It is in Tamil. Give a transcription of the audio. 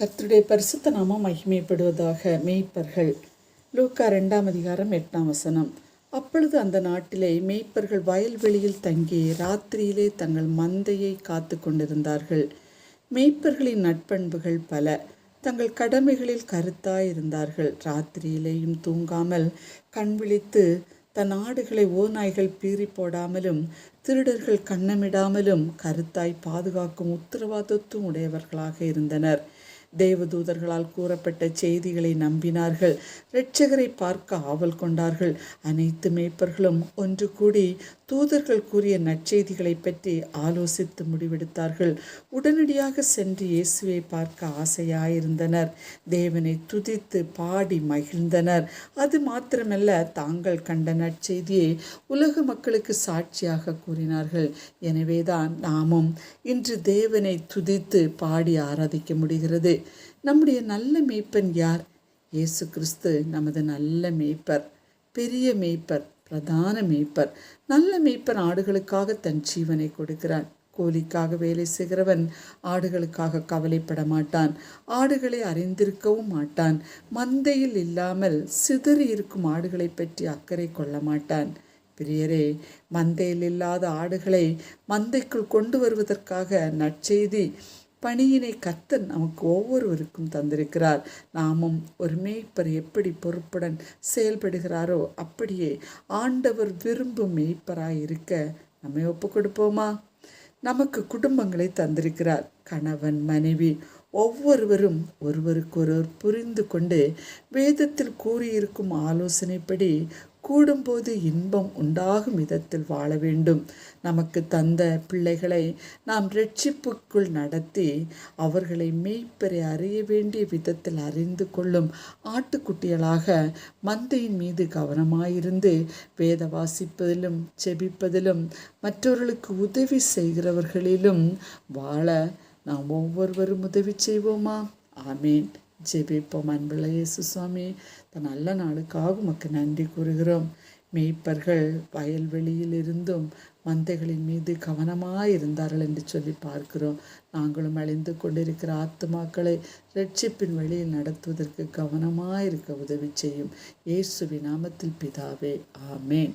கர்த்தருடைய பரிசுத்த நாமம் மகிமைப்படுவதாக மேய்ப்பர்கள். லூக்கா ரெண்டாம் அதிகாரம் எட்டாம் வசனம். அப்பொழுது அந்த நாட்டிலே மேய்ப்பர்கள் வயல்வெளியில் தங்கி ராத்திரியிலே தங்கள் மந்தையை காத்து கொண்டிருந்தார்கள். மேய்ப்பர்களின் நட்பண்புகள் பல. தங்கள் கடமைகளில் கருத்தாயிருந்தார்கள். ராத்திரியிலேயும் தூங்காமல் கண் விழித்து தன் ஆடுகளை ஓநாய்கள் பீறி போடாமலும் திருடர்கள் கண்ணமிடாமலும் கருத்தாய் பாதுகாக்கும் உத்தரவாதத்தும் உடையவர்களாக இருந்தனர். தேவதூதர்களால் கூறப்பட்ட செய்திகளை நம்பினார்கள். இரட்சகரை பார்க்க ஆவல் கொண்டார்கள். அனைத்து மேய்ப்பர்களும் ஒன்று கூடி தூதர்கள் கூறிய நற்செய்திகளை பற்றி ஆலோசித்து முடிவெடுத்தார்கள். உடனடியாக சென்று இயேசுவை பார்க்க ஆசையாயிருந்தனர். தேவனை துதித்து பாடி மகிழ்ந்தனர். அது மாத்திரமல்ல தாங்கள் கண்ட நற்செய்தியை உலக மக்களுக்கு சாட்சியாக கூறினார்கள். எனவேதான் நாமும் இன்று தேவனை துதித்து பாடி ஆராதிக்க முடிகிறது. நம்முடைய நல்ல மேய்ப்பன் யார்? இயேசு கிறிஸ்து நமது நல்ல மேய்ப்பர் பெரிய மேய்ப்பர் பிரதான மேய்ப்பர். நல்ல மேய்ப்பர் ஆடுகளுக்காக தன் ஜீவனை கொடுக்கிறான். கூலிக்காக வேலை செய்கிறவன் ஆடுகளுக்காக கவலைப்பட மாட்டான். ஆடுகளை அறிந்திருக்கவும் மாட்டான். மந்தையில் இல்லாமல் சிதறி இருக்கும் ஆடுகளை பற்றி அக்கறை கொள்ள மாட்டான். பிரியரே மந்தையில் இல்லாத ஆடுகளை மந்தைக்குள் கொண்டு வருவதற்காக நற்செய்தி பணியினை கத்தன் நமக்கு ஒவ்வொருவருக்கும் தந்திருக்கிறார். நாமும் ஒரு மேய்ப்பர் எப்படி பொறுப்புடன் செயல்படுகிறாரோ அப்படியே ஆண்டவர் விரும்பும் மேய்ப்பராய் இருக்க நம்மை ஒப்பு கொடுப்போமா? நமக்கு குடும்பங்களை தந்திருக்கிறார். கணவன் மனைவி ஒவ்வொருவரும் ஒருவருக்கொருவர் புரிந்து கொண்டு வேதத்தில் கூறியிருக்கும் ஆலோசனைப்படி கூடும்போது இன்பம் உண்டாகும் விதத்தில் வாழ வேண்டும். நமக்கு தந்த பிள்ளைகளை நாம் ரட்சிப்புக்குள் நடத்தி அவர்களை மெய்ப்பெறை அறிய வேண்டிய விதத்தில் அறிந்து கொள்ளும் ஆட்டுக்குட்டிகளாக மந்தையின் மீது கவனமாயிருந்து வேத வாசிப்பதிலும் செபிப்பதிலும் மற்றவர்களுக்கு உதவி செய்கிறவர்களிலும் வாழ நாம் ஒவ்வொருவரும் உதவி செய்வோமா? ஆமீன். ஜெபிப்போம். அன்புள்ள இயேசு சுவாமி இந்த நல்ல நாளுக்காக உமக்கு நன்றி கூறுகிறோம். மேய்ப்பர்கள் வயல்வெளியில் இருந்தும் மந்தைகளின் மீது கவனமாக இருந்தார்கள் என்று சொல்லி பார்க்கிறோம். நாங்களும் அழிந்து கொண்டிருக்கிற ஆத்துமாக்களை ரட்சிப்பின் வழியில் நடத்துவதற்கு கவனமாக இருக்க உதவி செய்யும். இயேசுவி நாமத்தில் பிதாவே ஆமேன்.